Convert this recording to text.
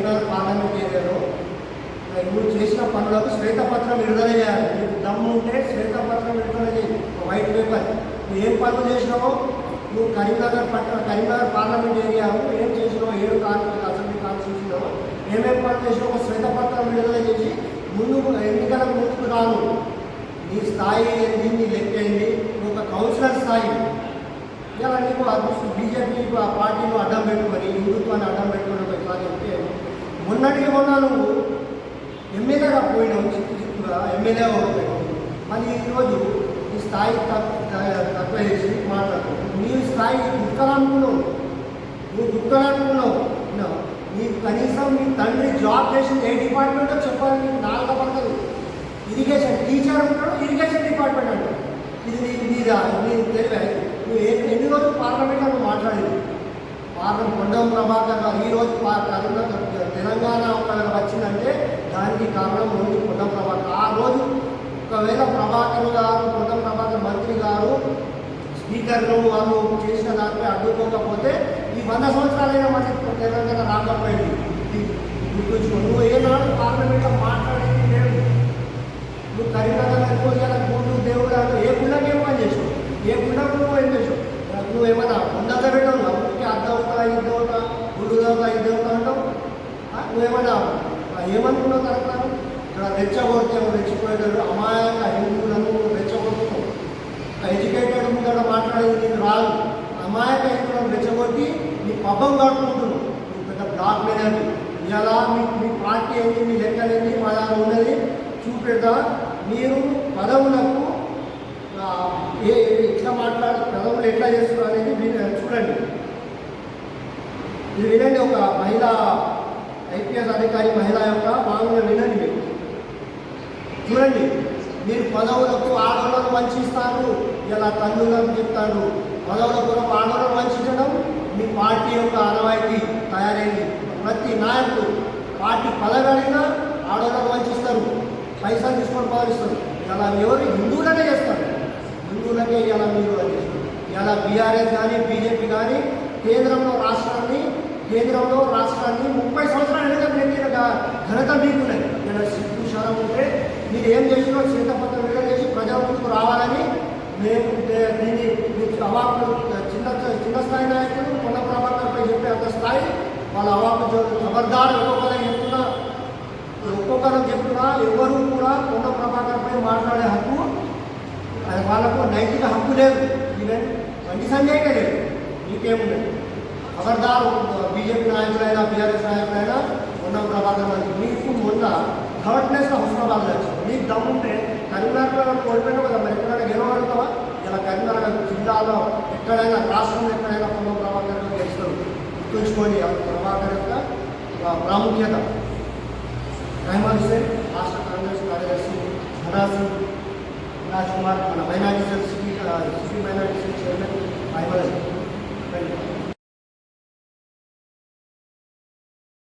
శ్వేత parliament ఏరియాలో నువ్వు చేసిన పనులకు శ్వేతపత్రం విడుదల చేయాలి. నీకు దమ్ము ఉంటే శ్వేతపత్రం విడుదల చేయి. వైట్ పేపర్ నువ్వు ఏం పనులు చేసినావో? నువ్వు కరీంనగర్ పట్టణ కరీంనగర్ పార్లమెంట్ ఏరియావు ఏం చేసినావో ఏడు కార్మిక అసెంబ్లీ కాన్స్టిట్యూషన్లో ఏమేం పనులు చేసినావు ఒక శ్వేతపత్రం విడుదల చేసి ముందు ఎన్నికలకు ముందుకు రాను. నీ స్థాయి ఏంది? నీ లెక్క ఏంది? నువ్వు ఒక కౌన్సిలర్ స్థాయి. ఇలా నీకు బీజేపీకి బీజేపీ ఆ పార్టీని అడ్డం పెట్టుకొని హిందుత్వాన్ని అడ్డం పెట్టుకొని ఒకసారి చెప్తే మొన్నటికి మొన్న నువ్వు ఎమ్మెల్యేగా పోయినావు చిక్కు చిక్కుగా ఎమ్మెల్యే పోయినావు మళ్ళీ ఈరోజు ఈ స్థాయి తక్కువ చేసి మాట్లాడు. నీ స్థాయి దుఃఖాలనుకున్నావు నువ్వు దుఃఖాలనుకున్నావు నీకు కనీసం నీ తండ్రి జాబ్ చేసింది ఏ డిపార్ట్మెంటో చెప్పాలి నీకు నాలుగు పడతారు ఇరిగేషన్ టీచర్ ఉంటాడు ఇరిగేషన్ డిపార్ట్మెంట్ అంటాడు. ఇది నీకు మీద నీకు తెలివే. నువ్వు ఏ ఎన్ని రోజులు పార్లమెంట్లో నువ్వు మాట్లాడేది? పార్లమెంట్ కొండం ప్రభాకర్ గారు ఈ రోజు పా- కరీంనగర్ తెలంగాణ ఒక వచ్చిందంటే దానికి కారణం ముందు పుట్ట ప్రభాకర్. ఆ రోజు ఒకవేళ ప్రభాకర్ గారు పుట్ట ప్రభాకర్ మంత్రి గారు స్పీకర్లు వాళ్ళు చేసిన దానిపై అడ్డుకోకపోతే ఈ వంద సంవత్సరాలైనా మనకి తెలంగాణ రాకపోయింది. గుర్తుంచుకో నువ్వు ఏనాడు పార్లమెంట్లో ఏమనుకున్నా ఏమనుకున్నావు ఇక్కడ రెచ్చగొడితే రెచ్చిపోయేటాడు. అమాయక హిందువులను రెచ్చగొడుతున్నావు ఎడ్యుకేటెడ్ ముందర మాట్లాడేది నీకు రాదు. అమాయక హిందువులను రెచ్చగొట్టి నీ పబ్బం కట్టుకుంటున్నావు నువ్వు పెద్ద బ్లాక్ మేనేజర్ ఇలా మీ మీ పార్టీ ఏంటి మీ లెక్కలేంటి మా దాని ఉన్నది చూపెడతా. మీరు పదవులకు ఏ ఎట్లా మాట్లాడు పదవులు ఎట్లా చేస్తున్నారు అనేది మీరు చూడండి. ఇది వినండి ఒక మహిళ ఐపీఎస్ అధికారి మహిళ యొక్క మామూలు వినండి మీరు చూడండి మీరు పదవులకు ఆడవులను వంచిస్తారు ఇలా తల్లులను చెప్తాడు. పదవుల కొరకు ఆడవాళ్ళను వంచడం మీ పార్టీ యొక్క ఆనవాయితీ తయారైంది. ప్రతి నాయకుడు పార్టీ పదవి అడిగినా ఆడవాళ్ళను వంచిస్తారు పైసలు తీసుకొని పాలిస్తారు. ఇలా ఎవరు హిందువులనే చేస్తారు. హిందువులకే ఇలా మీరు చేస్తారు. ఇలా బీఆర్ఎస్ కానీ బీజేపీ కానీ కేంద్రంలో రాష్ట్రాన్ని కేంద్రంలో రాష్ట్రాన్ని ముప్పై సంవత్సరాలు మీరు ఏం చేసినో శ్వేతపత్రం విడుదల చేసి ప్రజల ముందుకు రావాలని మేము దే- దీన్ని మీకు అవాకులు చిన్న చిన్న స్థాయి నాయకులు కొన్న ప్రభాకర్పై చెప్పే అంత స్థాయి వాళ్ళ అవాకు ఖబర్దార్ ఒక్కొక్కరికి చెప్తున్నా ఒక్కొక్కరికి చెప్తున్నా ఎవరు కూడా కొన్న ప్రభాకర్పై మాట్లాడే హక్కు అది వాళ్ళకు నైతిక హక్కు లేదు ఈవెన్ బండి సంజయ్కే లేదు నీకేముండదు ఖబర్దార్ బీజేపీ నాయకులైనా బీఆర్ఎస్ నాయకులైనా ఉన్న ప్రభాకర్ గారికి మీకు మొన్న థర్డ్ హుస్నాబాద్ వచ్చింది మీకు దమ్ముంటే కరీంనగర్లో కోల్పోయినా కదా మరి ఎక్కడైనా గెలవగలుగుతావా ఇలా కరీంనగర్ జిల్లాలో ఎక్కడైనా రాష్ట్రంలో ఎక్కడైనా పొన్న ప్రభాకర్ గెలుస్తారు. గుర్తుంచుకోండి ఆ ప్రభాకర్ యొక్క ప్రాముఖ్యత. రెహమాన్ హుసేన్ రాష్ట్ర కాంగ్రెస్ కార్యదర్శి ధనాసింగ్ రాజ్ కుమార్ మన minority cell city city minority cell chairman ఐవల్